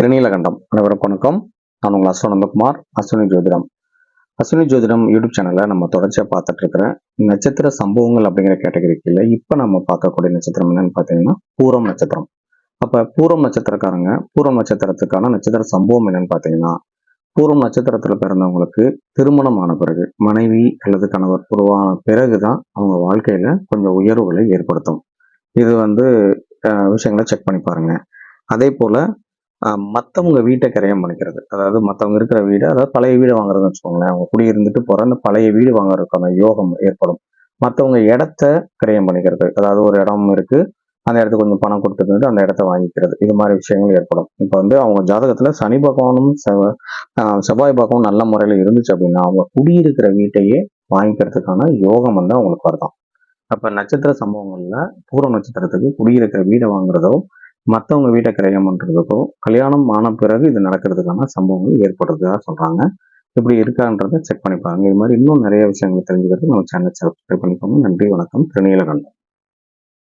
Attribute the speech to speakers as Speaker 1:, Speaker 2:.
Speaker 1: திருநீலகண்டம். அனைவருக்கும் வணக்கம். நான் உங்கள் அஸ்வனந்தகுமார் அஸ்வினி ஜோதிடம். அஸ்வினி ஜோதிடம் யூடியூப் சேனலில் நம்ம தொடர்ச்சியாக பார்த்துட்டு இருக்கிற நட்சத்திர சம்பவங்கள் அப்படிங்கிற கேட்டகரிக்கில் இப்போ நம்ம பார்க்கக்கூடிய நட்சத்திரம் என்னன்னு பார்த்தீங்கன்னா பூரம் நட்சத்திரம். அப்போ பூரம் நட்சத்திரக்காரங்க பூரம் நட்சத்திரத்துக்கான நட்சத்திர சம்பவம் என்னன்னு பார்த்தீங்கன்னா பூரம் நட்சத்திரத்தில் பிறந்தவங்களுக்கு திருமணம் ஆன பிறகு மனைவி அல்லது கணவர் உருவான பிறகு தான் அவங்க வாழ்க்கையில் கொஞ்சம் உயர்வுகளை ஏற்படுத்தும். இது வந்து விஷயங்களை செக் பண்ணி பாருங்க. அதே போல மற்றவங்க வீட்டை கரையம் பண்ணிக்கிறது. அதாவது மற்றவங்க இருக்கிற வீடு அதாவது பழைய வீடு வாங்குறதுன்னு வச்சுக்கோங்களேன். அவங்க குடியிருந்துட்டு போகிற அந்த பழைய வீடு வாங்குறதுக்கான யோகம் ஏற்படும். மற்றவங்க இடத்த கிரயம் பண்ணிக்கிறது. அதாவது ஒரு இடம் இருக்குது அந்த இடத்துக்கு கொஞ்சம் பணம் கொடுத்துட்டு அந்த இடத்த வாங்கிக்கிறது. இது மாதிரி விஷயங்கள் ஏற்படும். இப்போ வந்து அவங்க ஜாதகத்தில் சனி பகவானும் செவ்வாய் பகவானும் நல்ல முறையில் இருந்துச்சு அப்படின்னா அவங்க குடியிருக்கிற வீட்டையே வாங்கிக்கிறதுக்கான யோகம் வந்து அவங்களுக்கு வருதான் அப்போ நட்சத்திர சம்பவங்களில் பூர்வ நட்சத்திரத்துக்கு குடியிருக்கிற வீடை வாங்குறதோ மற்றவங்க வீட்டை கிரயம் பண்ணுறதுக்கோ கல்யாணம் ஆன பிறகு இது நடக்கிறதுக்கான சம்பவங்கள் ஏற்படுறதா சொல்றாங்க. இப்படி இருக்கான்றதை செக் பண்ணிப்பாங்க. இது மாதிரி இன்னும் நிறைய விஷயங்கள் தெரிஞ்சுக்கிறது நம்ம சேனல் சப்ஸ்கிரைப் பண்ணிக்கோங்க. நன்றி வணக்கம். திருநீலகண்டம்